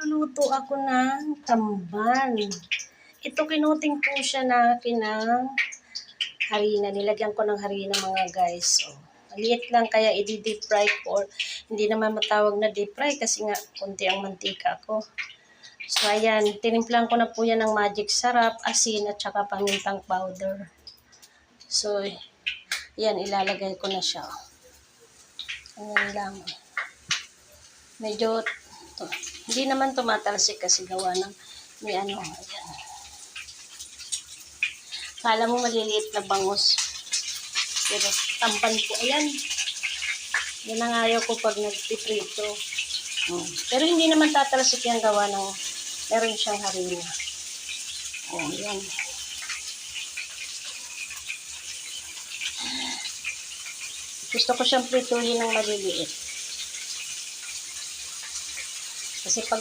magluluto ako ng tamban. Ito kinuting po siya na kinang harina. Nilagyan ko ng harina mga guys. Oh. Maliit lang kaya i-deep fry ko or hindi naman matawag na deep fry kasi nga konti ang mantika ko. So ayan, tinimplan ko na po yan ng magic sarap, asin at saka pamintang powder. So, yan, ilalagay ko na siya. Ayan lang. Medyo, to, hindi naman tumatalsik kasi gawa ng may ano, ayan. Kala mo maliliit na bangus. Pero tampan ko, ayan. Yan ang ayaw ko pag nagpiprito. Hmm. Pero hindi naman tatalsik yung gawa ng meron siyang harina. Oh, yan. Gusto ko siyang prituhin ng maliliit. Kasi pag